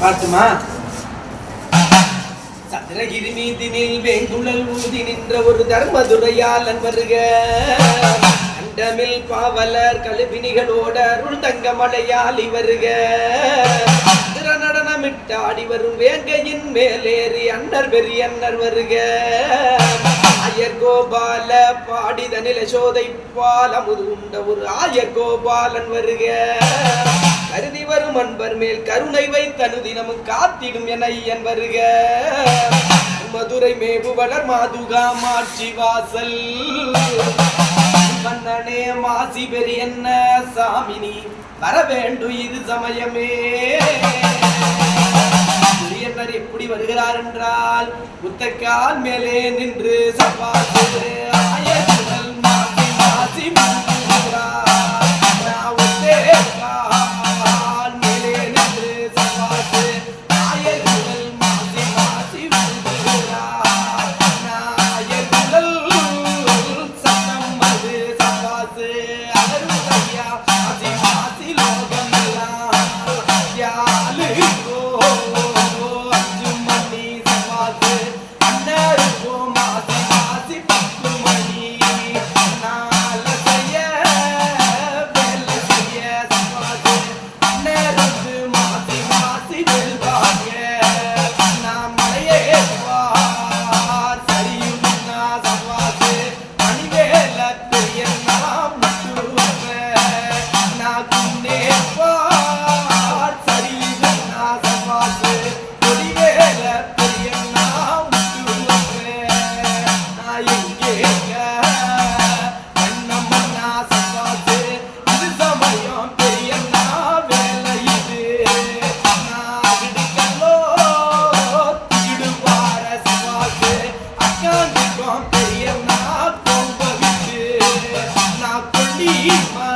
பாட்டுமா சந்திரகிரி மீதினில் வேங்குழல் ஊதி நின்ற ஒரு தர்மதுரையாளன் வருக. அண்டமில் பாவலர் கழுவினிகளோட அருள் தங்க மலையாளி வருக. திர ஆடி வரும் வேங்கையின் மேலேறி அண்ணர் பெரிய அண்ணர் வருக. ஆயர் கோபால பாடிதனில சோதை பாலமுது உண்ட ஒரு ஆயர் கோபாலன் வருக. கருதி வரும் அன்பர் மேல் கருணை வைத்தனு தினமும் காத்திடும் என ஐயன் வருக. மதுரை மேவு வளர் மாதுகா மாட்சி வாசல். மன்னனே மாசி பெரியன்ன சாமினி? வர வேண்டும் இது சமயமே. எப்படி வருகிறார் என்றால் புத்தக்கால் மேலே நின்று சப்பாத்து ماليا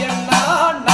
ஐயன்னா